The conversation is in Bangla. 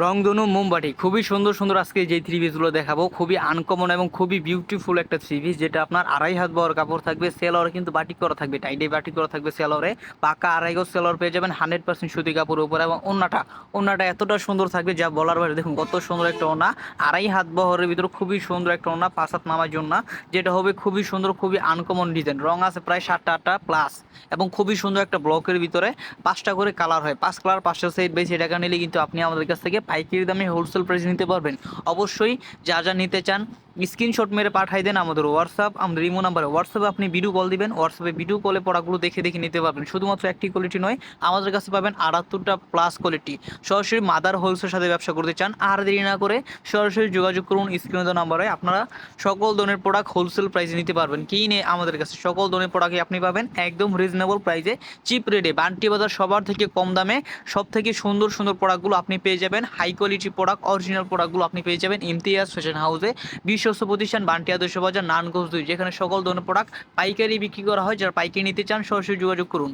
রংধনু মোমবাটি খুবই সুন্দর সুন্দর আজকে যে থ্রি পিসগুলো দেখাবো। খুবই আনকমন এবং খুবই বিউটিফুল একটা থ্রি পিস যেটা আপনার আড়াই হাত বড় কাপড় থাকবে সেলরে কিন্তু বাটিক করা থাকবে টাইডে বাটিক করা থাকবে সেলরে পাকা আড়াই গজ সেলর পেয়ে যাবেন হান্ড্রেড পার্সেন্ট সুতি কাপড়ের উপরে এবং ওনাটা ওনাটা এতটা সুন্দর থাকবে যা বলার বাইরে দেখুন কত সুন্দর একটা ওনা আড়াই হাত বহরের ভিতরে খুবই সুন্দর একটা ওনা পাঁচ হাত নামার জন্য, যেটা হবে খুবই সুন্দর, খুবই আনকমন ডিজাইন রং আছে প্রায় সাতটা আটটা প্লাস এবং খুবই সুন্দর একটা ব্লকের ভিতরে পাঁচটা করে কালার হয়। পাঁচ কালার পাঁচটা সেট বেশি টাকা নিলে কিন্তু আপনি আমাদের কাছ থেকে পাইকারি দামে হোলসেল প্রাইস নিতে পারবেন। অবশ্যই যা যা নিতে চান স্ক্রিনশট মেরে পাঠাই দেন আমাদের হোয়াটসঅ্যাপ আমাদের ইমো নাম্বারে হোয়াটসঅ্যাপে আপনি ভিডিও কল দিবেন হোয়াটসঅ্যাপে ভিডিও কলে পড়াগুলো দেখে দেখে নিতে পারবেন। শুধুমাত্র একটি কোয়ালিটি নয়, আমাদের কাছে পাবেন আটাত্তরটা প্লাস কোয়ালিটি সরাসরি মাদার হোলসের সাথে ব্যবসা করতে চান, আর দেরি না করে সরাসরি যোগাযোগ করুন স্ক্রিনে নাম্বারে, আপনারা সকল ধরনের প্রোডাক্ট হোলসেল প্রাইসে নিতে পারবেন। কি নিয়ে আমাদের কাছে সকল ধরনের প্রোডাক্টই আপনি পাবেন, একদম রিজনেবল প্রাইসে চিপ রেটে বান্টি বাজার সবার থেকে কম দামে সব থেকে সুন্দর সুন্দর প্রোডাক্টগুলো আপনি পেয়ে যাবেন হাই কোয়ালিটি প্রোডাক্ট অরিজিনাল প্রোডাক্টগুলো আপনি পেয়ে যাবেন, ইমতিয়াজ ফ্যাশন হাউসে বিশ্বস্ত প্রতিষ্ঠান বান্টি আদর্শ বাজার নানগঞ্জ দুই, যেখানে সকল ধরনের প্রোডাক্ট পাইকারি বিক্রি করা হয়। যারা পাইকারি নিতে চান, সরাসরি যোগাযোগ করুন।